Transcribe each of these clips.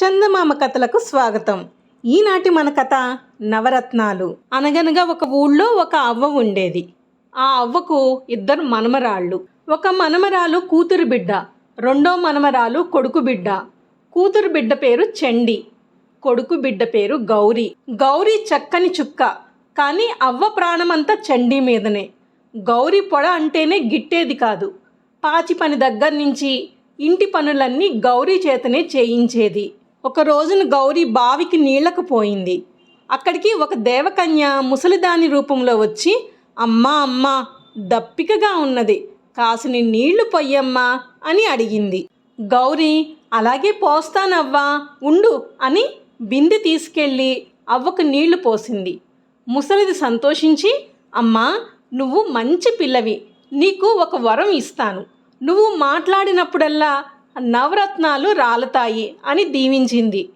చందమామ కథలకు స్వాగతం. ఈనాటి మన కథ నవరత్నాలు. అనగనగా ఒక ఊళ్ళో ఒక అవ్వ ఉండేది. ఆ అవ్వకు ఇద్దరు మనమరాళ్ళు. ఒక మనమరాలు కూతురు బిడ్డ రెండో మనమరాలు కొడుకు బిడ్డ. కూతురు బిడ్డ పేరు చండి కొడుకు బిడ్డ పేరు గౌరీ. గౌరీ చక్కని చుక్క కానీ అవ్వ ప్రాణమంతా చండీ మీదనే. గౌరీ పొడ అంటేనే గిట్టేది కాదు. పాచి పని దగ్గర నుంచి ఇంటి పనులన్నీ గౌరీ చేతనే చేయించేది. ఒక రోజున గౌరీ బావికి నీళ్ళకు పోయింది. అక్కడికి ఒక దేవకన్య ముసలిదాని రూపంలో వచ్చి అమ్మా అమ్మా దప్పికగా ఉన్నది. కాసిని నీళ్ళు పొయ్యమ్మా అని అడిగింది. గౌరీ అలాగే పోస్తానవ్వా ఉండు అని బింది తీసుకెళ్ళి అవ్వకు నీళ్ళు పోసింది. ముసలిది సంతోషించి అమ్మా నువ్వు మంచి పిల్లవి. నీకు ఒక వరం ఇస్తాను. నువ్వు మాట్లాడినప్పుడల్లా నవరత్నాలు రాలతాయి అని దీవించింది.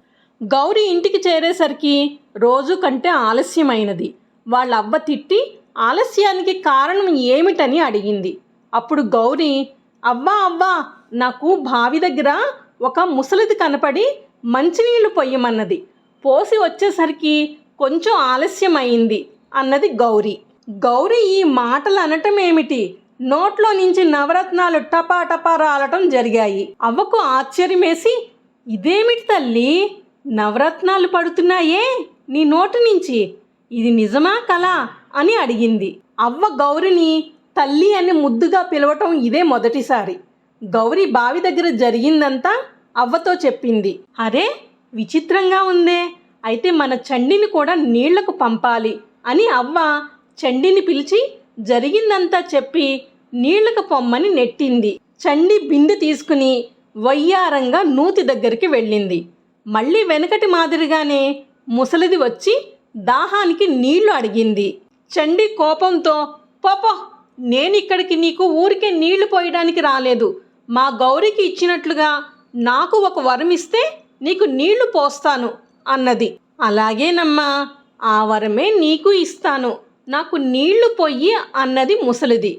గౌరీ ఇంటికి చేరేసరికి రోజు కంటే ఆలస్యమైనది. వాళ్ళ అవ్వ తిట్టి ఆలస్యానికి కారణం ఏమిటని అడిగింది. అప్పుడు గౌరీ అవ్వా అవ్వా నాకు బావి దగ్గర ఒక ముసలిది కనపడి మంచినీళ్ళు పొయ్యమన్నది. పోసి వచ్చేసరికి కొంచెం ఆలస్యమైంది అన్నది గౌరీ. గౌరీ ఈ మాటలు అనటం ఏమిటి నోట్లో నుంచి నవరత్నాలు టపా టపా రాలటం జరిగాయి. అవ్వకు ఆశ్చర్యమేసి ఇదేమిటి తల్లి? నవరత్నాలు పడుతున్నాయే? నీ నోటి నుంచి? ఇది నిజమా కళ? అని అడిగింది. అవ్వ గౌరిని తల్లి అని ముద్దుగా పిలవటం ఇదే మొదటిసారి. గౌరీ బావి దగ్గర జరిగిందంతా అవ్వతో చెప్పింది. అరే విచిత్రంగా ఉందే. అయితే మన చండిని కూడా నీళ్ళకు పంపాలి అని అవ్వ చండిని పిలిచి జరిగిందంతా చెప్పి నీళ్ళకు పొమ్మని నెట్టింది. చండి బిందె తీసుకుని వయ్యారంగా నూతి దగ్గరికి వెళ్ళింది. మళ్ళీ వెనకటి మాదిరిగానే ముసలిది వచ్చి దాహానికి నీళ్ళు అడిగింది. చండి కోపంతో పోపో నేనిక్కడికి నీకు ఊరికే నీళ్ళు పోయడానికి రాలేదు. మా గౌరికి ఇచ్చినట్లుగా నాకు ఒక వరం ఇస్తే నీకు నీళ్ళు పోస్తాను అన్నది. అలాగేనమ్మా ఆ వరమే నీకు ఇస్తాను. నాకు నీళ్ళు పొయ్యి అన్నది ముసలిది.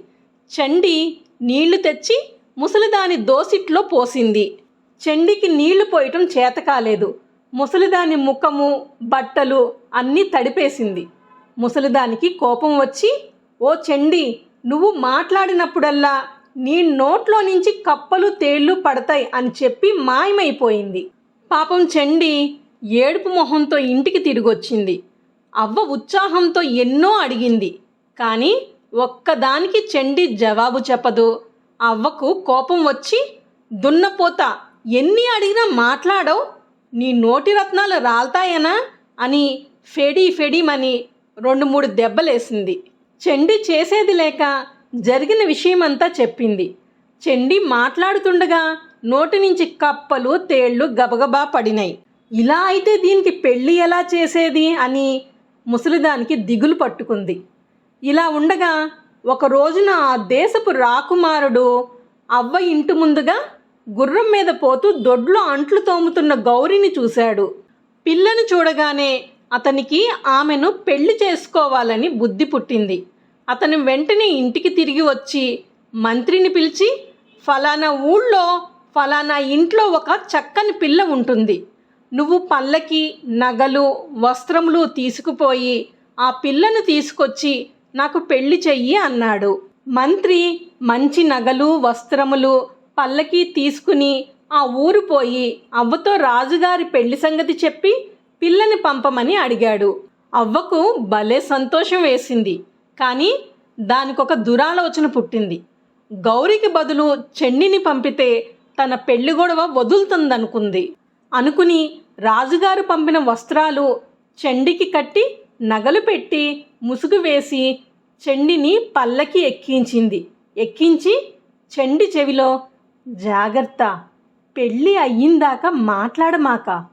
చండి నీళ్ళు తెచ్చి ముసలిదాని దోసిట్లో పోసింది. చండికి నీళ్ళు పోయటం చేత కాలేదు. ముసలిదాని ముఖము బట్టలు అన్నీ తడిపేసింది. ముసలిదానికి కోపం వచ్చి ఓ చండి నువ్వు మాట్లాడినప్పుడల్లా నీ నోట్లో నుంచి కప్పలు తేళ్ళు పడతాయి అని చెప్పి మాయమైపోయింది. పాపం చండి ఏడుపు మొహంతో ఇంటికి తిరిగొచ్చింది. అవ్వ ఉత్సాహంతో ఎన్నో అడిగింది. కానీ ఒక్కదానికి చెండి జవాబు చెప్పదు. అవ్వకు కోపం వచ్చి దున్నపోత ఎన్ని అడిగినా మాట్లాడవు. నీ నోటి రత్నాలు రాల్తాయనా? అని ఫెడీ ఫెడీమని రెండు మూడు దెబ్బలేసింది. చెండి చేసేది లేక జరిగిన విషయమంతా చెప్పింది. చెండి మాట్లాడుతుండగా నోటి నుంచి కప్పలు తేళ్ళు గబగబా పడినాయి. ఇలా అయితే దీనికి పెళ్ళి ఎలా చేసేది? అని ముసలిదానికి దిగులు పట్టుకుంది. ఇలా ఉండగా ఒక రోజున ఆ దేశపు రాకుమారుడు అవ్వ ఇంటి ముందుగా గుర్రం మీద పోతూ దొడ్లో అంట్లు తోముతున్న గౌరిని చూశాడు. పిల్లను చూడగానే అతనికి ఆమెను పెళ్ళి చేసుకోవాలని బుద్ధి పుట్టింది. అతను వెంటనే ఇంటికి తిరిగి వచ్చి మంత్రిని పిలిచి ఫలానా ఊళ్ళో ఫలానా ఇంట్లో ఒక చక్కని పిల్ల ఉంటుంది. నువ్వు పళ్ళకి నగలు వస్త్రములు తీసుకుపోయి ఆ పిల్లను తీసుకొచ్చి నాకు పెళ్ళి చెయ్యి అన్నాడు. మంత్రి మంచి నగలు వస్త్రములు పల్లకి తీసుకుని ఆ ఊరు పోయి అవ్వతో రాజుగారి పెళ్ళి సంగతి చెప్పి పిల్లని పంపమని అడిగాడు. అవ్వకు భలే సంతోషం వేసింది. కానీ దానికొక దురాలోచన పుట్టింది. గౌరికి బదులు చెండిని పంపితే తన పెళ్ళి గొడవ వదులుతుందనుకుంది. అనుకుని రాజుగారు పంపిన వస్త్రాలు చెండికి కట్టి నగలు పెట్టి ముసుగు వేసి చెండిని పల్లకి ఎక్కించింది. ఎక్కించి చెండి చెవిలో జాగ్రత్త పెళ్ళి అయ్యిందాక మాట్లాడమాక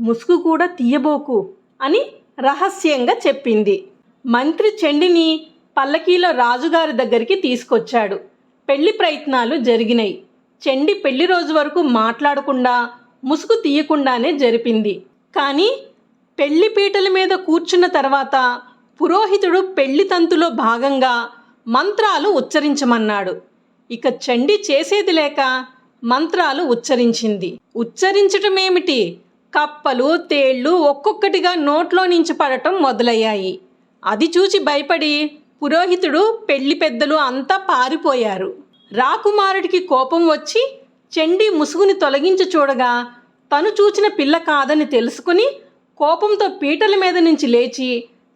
ముసుగు కూడా తీయబోకు అని రహస్యంగా చెప్పింది. మంత్రి చెండిని పల్లకీలో రాజుగారి దగ్గరికి తీసుకొచ్చాడు. పెళ్ళి ప్రయత్నాలు జరిగినాయి. చెండి పెళ్ళి రోజు వరకు మాట్లాడకుండా ముసుగు తీయకుండానే జరిపింది. కానీ పెళ్ళి పీటల మీద కూర్చున్న తర్వాత పురోహితుడు పెళ్ళి తంతులో భాగంగా మంత్రాలు ఉచ్చరించమన్నాడు. ఇక చండి చేసేది లేక మంత్రాలు ఉచ్చరించింది. ఉచ్చరించటమేమిటి? కప్పలు తేళ్ళు ఒక్కొక్కటిగా నోట్లో నుంచి పడటం మొదలయ్యాయి. అది చూచి భయపడి పురోహితుడు పెళ్ళి పెద్దలు అంతా పారిపోయారు. రాకుమారుడికి కోపం వచ్చి చెండి ముసుగుని తొలగించి చూడగా తను చూచిన పిల్ల కాదని తెలుసుకుని కోపంతో పీటల మీద నుంచి లేచి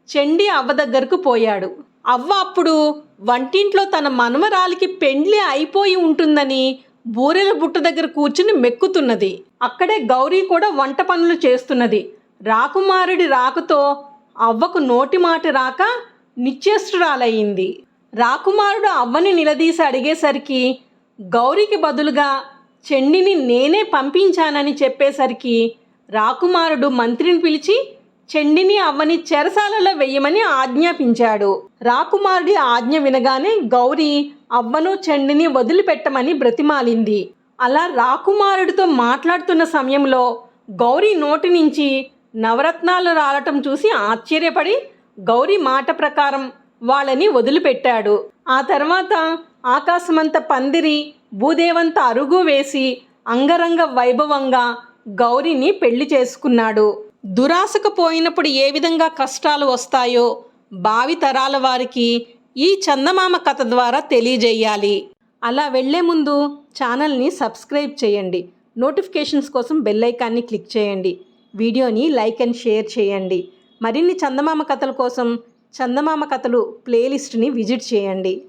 చెండి అవ్వ దగ్గరకు పోయాడు. అవ్వ అప్పుడు వంటింట్లో తన మనమరాలికి పెండ్లి అయిపోయి ఉంటుందని బూరెల బుట్ట దగ్గర కూర్చుని మెక్కుతున్నది. అక్కడే గౌరీ కూడా వంట పనులు చేస్తున్నది. రాకుమారుడి రాకతో అవ్వకు నోటి మాట రాక నిశ్చేష్టురాలయ్యింది. రాకుమారుడు అవ్వని నిలదీసి అడిగేసరికి గౌరికి బదులుగా చెండిని నేనే పంపించానని చెప్పేసరికి రాకుమారుడు మంత్రిని పిలిచి చెండిని అవ్వని చెరసాలలో వెయ్యమని ఆజ్ఞాపించాడు. రాకుమారుడి ఆజ్ఞ వినగానే గౌరి అవ్వను చెండిని వదిలిపెట్టమని బ్రతిమాలింది. అలా రాకుమారుడితో మాట్లాడుతున్న సమయంలో గౌరీ నోటి నుంచి నవరత్నాలు రాలటం చూసి ఆశ్చర్యపడి గౌరీ మాట ప్రకారం వాళ్ళని వదిలిపెట్టాడు. ఆ తర్వాత ఆకాశమంత పందిరి భూదేవంత అరుగు వేసి అంగరంగ వైభవంగా గౌరీని పెళ్ళి చేసుకున్నాడు. దురాశకు పోయినప్పుడు ఏ విధంగా కష్టాలు వస్తాయో భావి తరాల వారికి ఈ చందమామ కథ ద్వారా తెలియజేయాలి. అలా వెళ్ళే ముందు ఛానల్ని సబ్స్క్రైబ్ చేయండి. నోటిఫికేషన్స్ కోసం బెల్ ఐకాన్ని క్లిక్ చేయండి. వీడియోని లైక్ అండ్ షేర్ చేయండి. మరిన్ని చందమామ కథల కోసం చందమామ కథలు ప్లేలిస్ట్ని విజిట్ చేయండి.